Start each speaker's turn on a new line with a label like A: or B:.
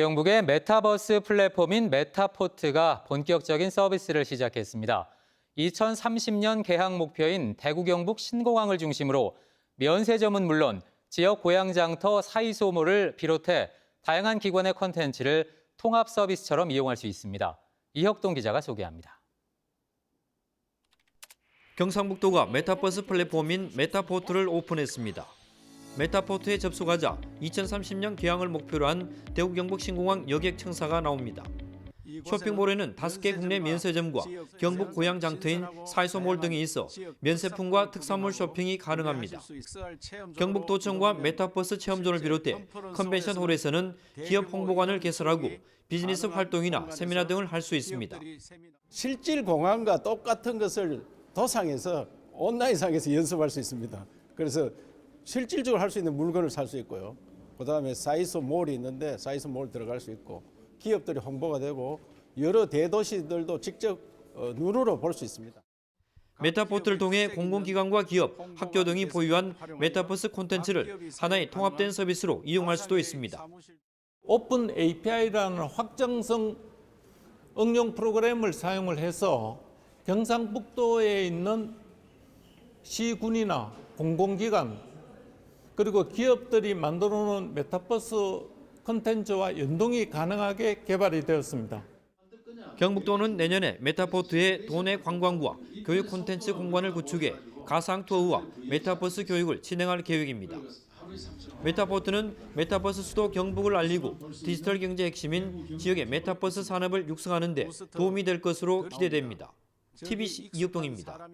A: 경북의 메타버스 플랫폼인 메타포트가 본격적인 서비스를 시작했습니다. 2030년 개항 목표인 대구 경북 신공항을 중심으로 면세점은 물론 지역 고향장터 사이소몰을 비롯해 다양한 기관의 콘텐츠를 통합 서비스처럼 이용할 수 있습니다. 이혁동 기자가 소개합니다.
B: 경상북도가 메타버스 플랫폼인 메타포트를 오픈했습니다. 메타포트에 접속하자 2030년 개항을 목표로 한 대구 경북 신공항 여객 청사가 나옵니다. 쇼핑몰에는 다섯 개 국내 면세점과 경북 고향 장터인 사이소몰 등이 있어 면세품과 특산물 쇼핑이 가능합니다. 경북도청과 메타버스 체험존을 비롯해 컨벤션 홀에서는 기업 홍보관을 개설하고 비즈니스 활동이나 세미나 등을 할 수 있습니다.
C: 실질 공항과 똑같은 것을 도상에서 온라인상에서 연습할 수 있습니다. 그래서 실질적으로 할 수 있는 물건을 살 수 있고요. 그 다음에 사이소 몰이 있는데 사이소 몰 들어갈 수 있고 기업들이 홍보가 되고 여러 대도시들도 직접 어, 눈으로 볼 수 있습니다.
B: 메타포트를 통해 공공기관과 기업, 학교 등이 보유한 메타버스 콘텐츠를 하나의 통합된 서비스로 이용할 수도 있습니다.
D: 오픈 API라는 확정성 응용 프로그램을 사용을 해서 경상북도에 있는 시군이나 공공기관 그리고 기업들이 만들어 놓은 메타버스 컨텐츠와 연동이 가능하게 개발이 되었습니다.
B: 경북도는 내년에 메타포트에 도내 관광과 교육 콘텐츠 공간을 구축해 가상 투어와 메타버스 교육을 진행할 계획입니다. 메타포트는 메타버스 수도 경북을 알리고 디지털 경제 핵심인 지역의 메타버스 산업을 육성하는 데 도움이 될 것으로 기대됩니다. TBC 이육동입니다.